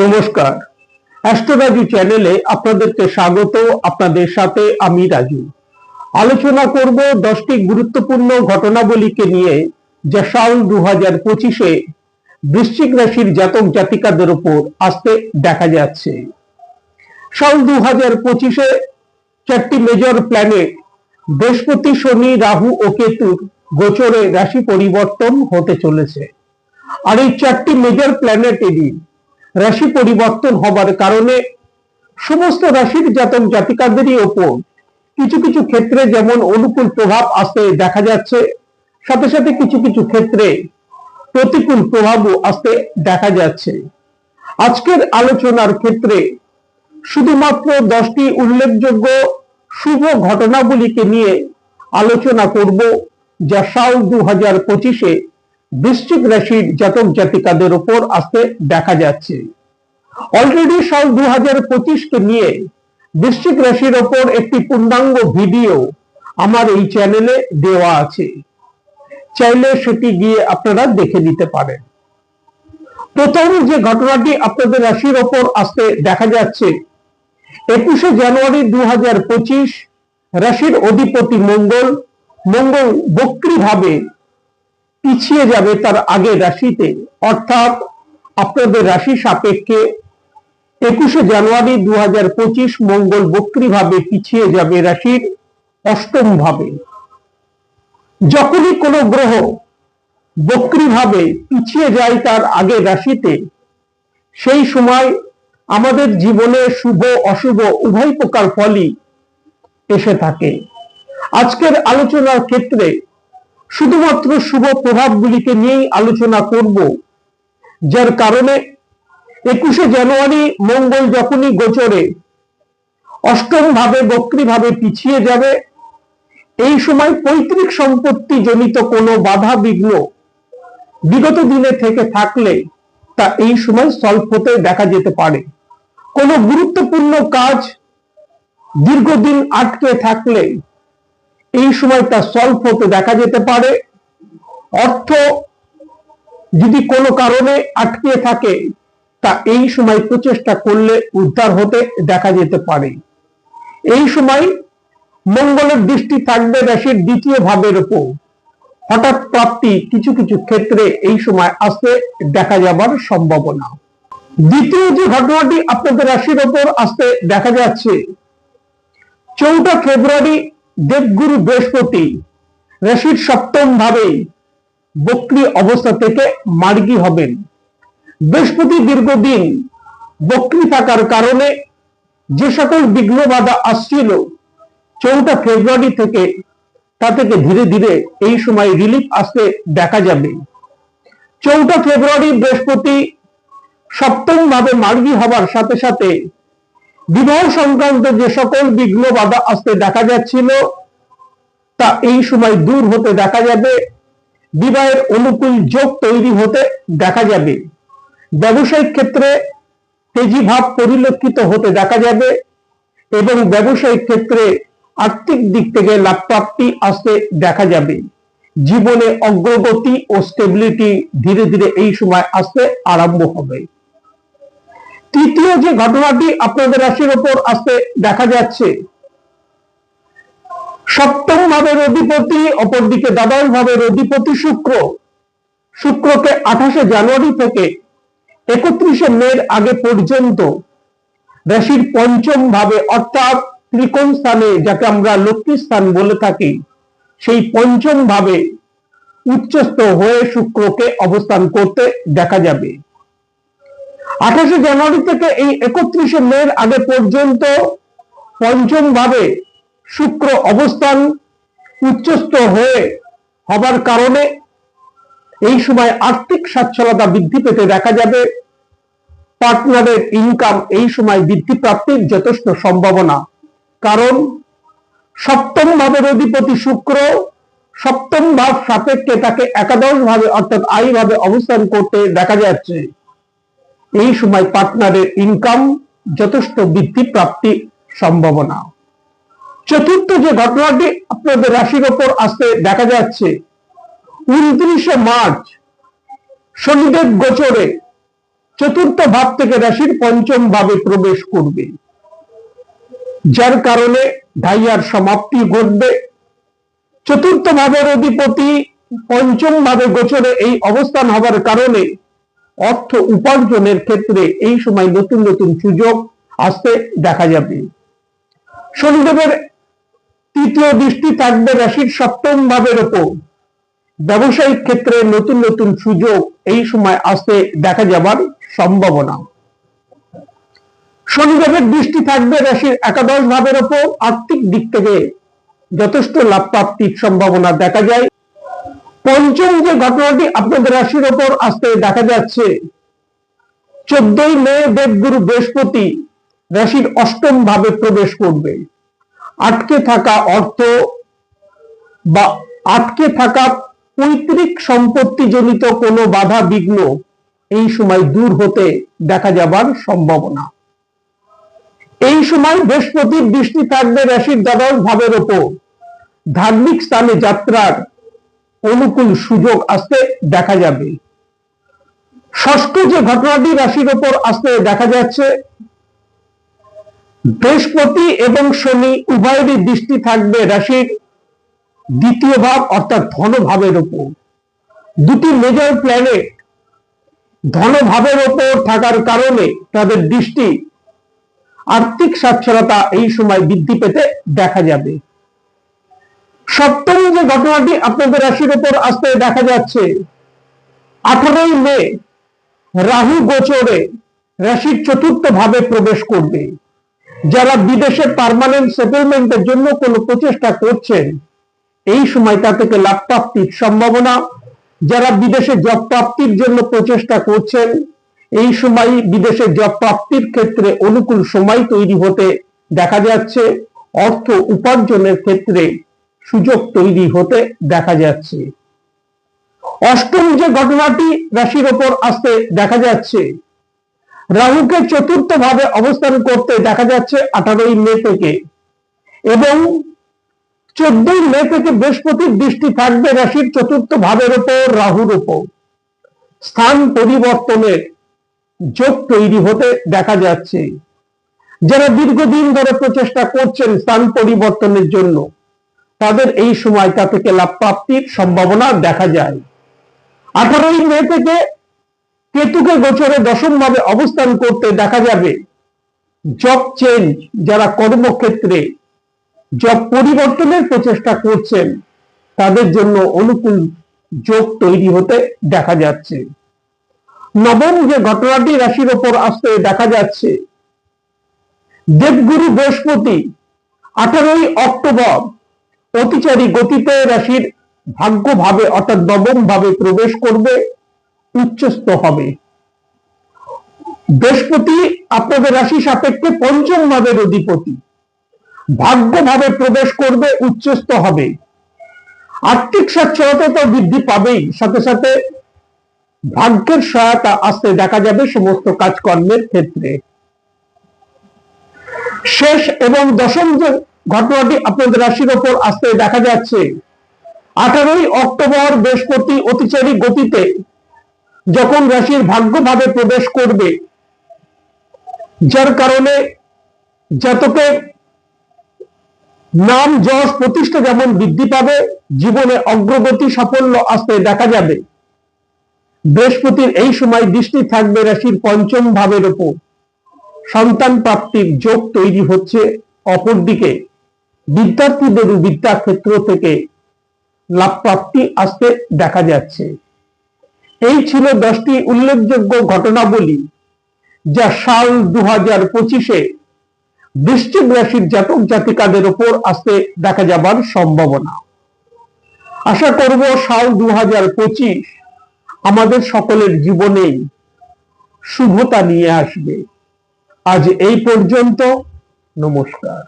নমস্কার। অ্যাস্ট্রোলজি চ্যানেলে আপনাদেরকে স্বাগত, আপনাদের সাথে আমি রাজু। আলোচনা করব দশটি গুরুত্বপূর্ণ ঘটনাবলীকে নিয়ে যা সাল দু হাজার পঁচিশে বৃশ্চিক রাশির জাতক জাতিকাদের উপর আসতে দেখা যাচ্ছে। সাল দু হাজার পঁচিশে চারটি মেজর প্ল্যানেট বৃহস্পতি, শনি, রাহু ও কেতুর গোচরে রাশি পরিবর্তন হতে চলেছে। আর এই চারটি মেজর প্ল্যানেটেরই রাশি পরিবর্তন হবার কারণে সমস্ত রাশির জাতক জাতিকাদেরই ওপর কিছু কিছু ক্ষেত্রে যেমন অনুকূল প্রভাব আসতে দেখা যাচ্ছে, সাথে সাথে কিছু কিছু ক্ষেত্রে প্রতিকূল প্রভাবও আসতে দেখা যাচ্ছে। আজকের আলোচনার ক্ষেত্রে শুধুমাত্র দশটি উল্লেখযোগ্য শুভ ঘটনাগুলিকে নিয়ে আলোচনা করব, যা সাল দু হাজার পঁচিশে বৃশ্চিক রাশির জাতক জাতিকাদের ওপর আসতে দেখা যাচ্ছে। অলরেডি সাল দু হাজার পঁচিশকে নিয়ে বৃশ্চিক রাশির ওপর একটি পূর্ণাঙ্গ ভিডিও আমার এই চ্যানেলে দেওয়া আছে। চাইলে সেটি গিয়ে আপনারা দেখে নিতে পারেন। প্রথম যে ঘটনাটি আপনাদের রাশির ওপর আসতে দেখা যাচ্ছে, একুশে জানুয়ারি দু হাজার পঁচিশ, রাশির অধিপতি মঙ্গল মঙ্গল বক্রী ভাবে পিছিয়ে যাবে তার আগে রাশিতে। অর্থাৎ আপনাদের রাশি সাপেক্ষে একুশে জানুয়ারি দু হাজার পঁচিশ মঙ্গল বক্রী ভাবে পিছিয়ে যাবে রাশির অষ্টম ভাবে। যখনই কোনো গ্রহ বক্রী ভাবে পিছিয়ে যায় তার আগে রাশিতে, সেই সময় আমাদের জীবনে শুভ, অশুভ, উভয় প্রকার ফলই এসে থাকে। আজকের আলোচনার ক্ষেত্রে শুধুমাত্র শুভ প্রভাবগুলিকে নিয়েই আলোচনা করব, যার কারণে একুশে জানুয়ারি মঙ্গল যখনই গোচরে অষ্টম ভাবে বক্রী ভাবে পিছিয়ে যাবে, এই সময় পৈতৃক সম্পত্তি জনিত কোনো বাধা বিঘ্ন বিগত দিনে থেকে থাকলে তা এই সময় সলভ হতে দেখা যেতে পারে। কোনো গুরুত্বপূর্ণ কাজ দীর্ঘদিন আটকে থাকলে এই সময় তা সলভ হতে দেখা যেতে পারে। অর্থ যদি কোনো কারণে আটকে থাকে, তা এই সময় প্রচেষ্টা করলে উদ্ধার হতে দেখা যেতে পারে। এই সময় মঙ্গলের দৃষ্টি থাকবে রাশির দ্বিতীয় ভাবের উপর। হঠাৎ প্রাপ্তি কিছু কিছু ক্ষেত্রে এই সময় আসতে দেখা যাবার সম্ভাবনা। দ্বিতীয় যে ঘটনাটি আপনাদের রাশির ওপর আসতে দেখা যাচ্ছে, চৌঠা ফেব্রুয়ারি দেবগুরু বৃহস্পতি রাশির সপ্তম ভাবে বক্রি অবস্থা থেকে মার্গী হবেন। বৃহস্পতি দীর্ঘদিন বক্রি থাকার কারণে যে সকল বিঘ্ন বাধা আসছিল চৌঠা ফেব্রুয়ারি থেকে তা থেকে ধীরে ধীরে এই সময় রিলিফ আসতে দেখা যাবে। চৌঠা ফেব্রুয়ারি বৃহস্পতি সপ্তম ভাবে মার্গী হবার সাথে সাথে বিবাহ সংক্রান্ত যে সকল বিঘ্ন বাধা আসতে দেখা যাচ্ছিল, তা এই সময় দূর হতে দেখা যাবে। বিবাহের অনুকূল যোগ তৈরি হতে দেখা যাবে। ব্যবসায়িক ক্ষেত্রে তেজি ভাব পরিলক্ষিত হতে দেখা যাবে এবং ব্যবসায়িক ক্ষেত্রে আর্থিক দিক থেকে লাভ প্রাপ্তি আসতে দেখা যাবে। জীবনে অগ্রগতি ও স্টেবিলিটি ধীরে ধীরে এই সময় আসতে আরম্ভ হবে। তৃতীয় যে ঘটনাটি আপনাদের রাশির ওপর আসতে দেখা যাচ্ছে সপ্তম ভাবের অধিপতি, অপরদিকে দ্বাদশ ভাবের অধিপতি শুক্র। শুক্রকে আঠাশে জানুয়ারি থেকে একত্রিশে মের আগে পর্যন্ত রাশির পঞ্চম ভাবে অর্থাৎ ত্রিকোণ স্থানে, যাকে আমরা লক্ষ্মী স্থান বলে থাকি, সেই পঞ্চম ভাবে উচ্চস্থ হয়ে শুক্রকে অবস্থান করতে দেখা যাবে। আঠাশে জানুয়ারি থেকে এই একত্রিশে মের আগে পর্যন্ত পঞ্চম ভাবে শুক্র অবস্থান উচ্চস্থ হয়ে হবার কারণে এই সময় আর্থিক সচ্ছলতা বৃদ্ধি পেতে দেখা যাবে। পার্টনারের ইনকাম এই সময় বৃদ্ধি প্রাপ্তির যথেষ্ট সম্ভাবনা। কারণ সপ্তম ভাবের অধিপতি শুক্র সপ্তম ভাব সাপেক্ষে তাকে একাদশ ভাবে অর্থাৎ আই ভাবে অবস্থান করতে দেখা যাচ্ছে। এই সময় পার্টনারের ইনকাম যথেষ্ট বৃদ্ধি প্রাপ্তি সম্ভাবনা। চতুর্থ যে ঘটনাটি আপনাদের রাশির ওপর আসতে দেখা যাচ্ছে, উনত্রিশে মার্চ, শনিদেব গোচরে চতুর্থ ভাব থেকে রাশির পঞ্চম ভাবে প্রবেশ করবে। যার কারণে ঢাইয়ার সমাপ্তি ঘটবে। চতুর্থ ভাবের অধিপতি পঞ্চম ভাবে গোচরে এই অবস্থান হবার কারণে অর্থ উপার্জনের ক্ষেত্রে এই সময় নতুন নতুন সুযোগ আসতে দেখা যাবে। শনিদেবের তৃতীয় দৃষ্টি থাকবে রাশির সপ্তম ভাবের ওপর। ব্যবসায়িক ক্ষেত্রে নতুন নতুন সুযোগ এই সময় আসতে দেখা যাবার সম্ভাবনা। শনিদেবের দৃষ্টি থাকবে রাশির একাদশ ভাবের ওপর। আর্থিক দিক থেকে যথেষ্ট লাভ প্রাপ্তির সম্ভাবনা দেখা যায়। পঞ্চম যে ঘটনাটি আপনাদের রাশির ওপর আসতে দেখা যাচ্ছে। চোদ্দই মে, দেবগুরু বৃহস্পতি রাশির অষ্টম ভাবে প্রবেশ করবে। আটকে থাকা অর্থ বা আটকে থাকা পৈতৃক সম্পত্তি জনিত কোনো বাধা বিঘ্ন এই সময় দূর হতে দেখা যাবার সম্ভাবনা। এই সময় বৃহস্পতির দৃষ্টি থাকবে রাশির দ্বাদশ ভাবের ওপর। ধার্মিক স্থানে যাত্রার অনুকূল সুযোগ আসতে দেখা যাবে। ষষ্ঠ যে ঘটনাটি রাশির ওপর আসতে দেখা যাচ্ছে, বৃহস্পতি এবং শনি উভয়েরই দৃষ্টি থাকবে রাশির দ্বিতীয় ভাব অর্থাৎ ধনভাবের ওপর। দুটি মেজর প্ল্যানেট ধনভাবের ওপর থাকার কারণে তাদের দৃষ্টি আর্থিক সাক্ষরতা এই সময় বৃদ্ধি পেতে দেখা যাবে। সপ্তম যে ঘটনাটি আপনাদের রাশির উপর আসতে দেখা যাচ্ছে, আঠারোই মে, রাহু গোচরে রাশির চতুর্থ ভাবে প্রবেশ করবে। যারা বিদেশে পারমানেন্ট সেটেলমেন্টের জন্য কোনো প্রচেষ্টা করছেন, এই সময়টা থেকে লাভ প্রাপ্তির সম্ভাবনা। যারা বিদেশে জব প্রাপ্তির জন্য প্রচেষ্টা করছেন, এই সময় বিদেশে জব প্রাপ্তির ক্ষেত্রে অনুকূল সময় তৈরি হতে দেখা যাচ্ছে। অর্থ উপার্জনের ক্ষেত্রে সুযোগ তৈরি হতে দেখা যাচ্ছে। অষ্টম যে ঘটনাটি রাশির ওপর আসতে দেখা যাচ্ছে, রাহুকে চতুর্থ ভাবে অবস্থান করতে দেখা যাচ্ছে আঠারোই মে থেকে এবং চোদ্দই মে থেকে বৃহস্পতির দৃষ্টি থাকবে রাশির চতুর্থ ভাবের ওপর, রাহুর ওপর। স্থান পরিবর্তনের যোগ তৈরি হতে দেখা যাচ্ছে। যারা দীর্ঘদিন ধরে প্রচেষ্টা করছেন স্থান পরিবর্তনের জন্য তাদের এই সময়টা থেকে লাভ প্রাপ্তির সম্ভাবনা দেখা যায়। আঠারোই মে থেকে কেতুকে গোচরে দশম ভাবে অবস্থান করতে দেখা যাবে। জব চেঞ্জ যারা কর্মক্ষেত্রে জব পরিবর্তনের প্রচেষ্টা করছেন, তাদের জন্য অনুকূল যোগ তৈরি হতে দেখা যাচ্ছে। নবম যে ঘটনাটি রাশির ওপর আসতে দেখা যাচ্ছে, দেবগুরু বৃহস্পতি আঠারোই অক্টোবর অতিচারী গতিতে রাশির ভাগ্য ভাবে অর্থাৎ নবম ভাবে প্রবেশ করবে, উচ্চস্থ হবে। বৃহস্পতি আপনাদের রাশি সাপেক্ষে পঞ্চম ভাবের অধিপতি। ভাগ্য ভাবে প্রবেশ করবে, উচ্চস্থ হবে। আর্থিক সচ্ছলতা তো বৃদ্ধি পাবেই, সাথে সাথে ভাগ্যের সহায়তা আসতে দেখা যাবে সমস্ত কাজকর্মের ক্ষেত্রে। শেষ এবং দশম ঘটনাটি আপনাদের রাশির ওপর আসতে দেখা যাচ্ছে। আঠারোই অক্টোবর বৃহস্পতি অতিচারী গতিতে যখন রাশির ভাগ্যভাবে প্রবেশ করবে, যার কারণে জাতকের নাম যশ প্রতিষ্ঠা যেমন বৃদ্ধি পাবে, জীবনে অগ্রগতি সাফল্য আসতে দেখা যাবে। বৃহস্পতির এই সময় দৃষ্টি থাকবে রাশির পঞ্চম ভাবের ওপর। সন্তান প্রাপ্তির যোগ তৈরি হচ্ছে অপরদিকে। বিদ্যার্থীদের বিদ্যাক্ষেত্র থেকে লাভ প্রাপ্তি আসতে দেখা যাচ্ছে। এই ছিল দশটি উল্লেখযোগ্য ঘটনাবলী যা সাল দু হাজার পঁচিশে বৃশ্চিক রাশির জাতক জাতিকাদের উপর আসতে দেখা যাবার সম্ভাবনা। আশা করব সাল দু হাজার পঁচিশ আমাদের সকলের জীবনেই শুভতা নিয়ে আসবে। আজ এই পর্যন্ত, নমস্কার।